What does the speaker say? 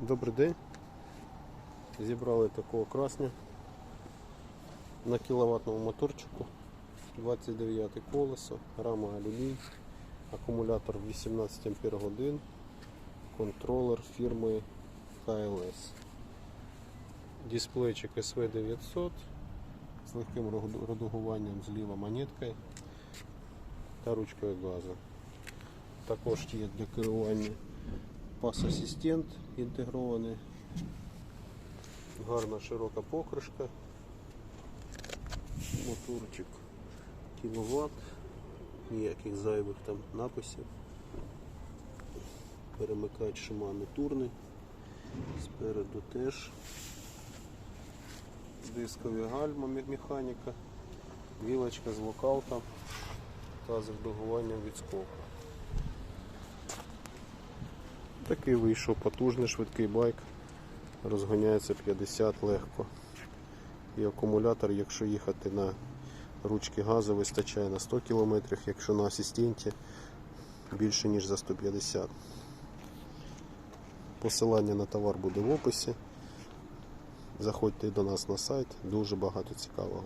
Добрий день. Зібрали такого красня на кіловатному моторчику. 29 колесо, рама алюмій, акумулятор 18 ампер годин, контролер фірми KLS. Дисплейчик SV900 з легким редагуванням зліва монеткою та ручкою газу. Також є для керування пас-асистент інтегрований, гарна широка покришка, моторчик кіловат, ніяких зайвих там написів. Перемикач Shimano турний, спереду теж. Дискові гальма механіка, вілочка з локаутом та з редагуванням відскоку. Такий вийшов потужний швидкий байк. Розганяється 50 легко. І акумулятор, якщо їхати на ручки газу, вистачає на 100 км, якщо на асистенті більше ніж за 150. Посилання на товар буде в описі. Заходьте до нас на сайт, дуже багато цікавого.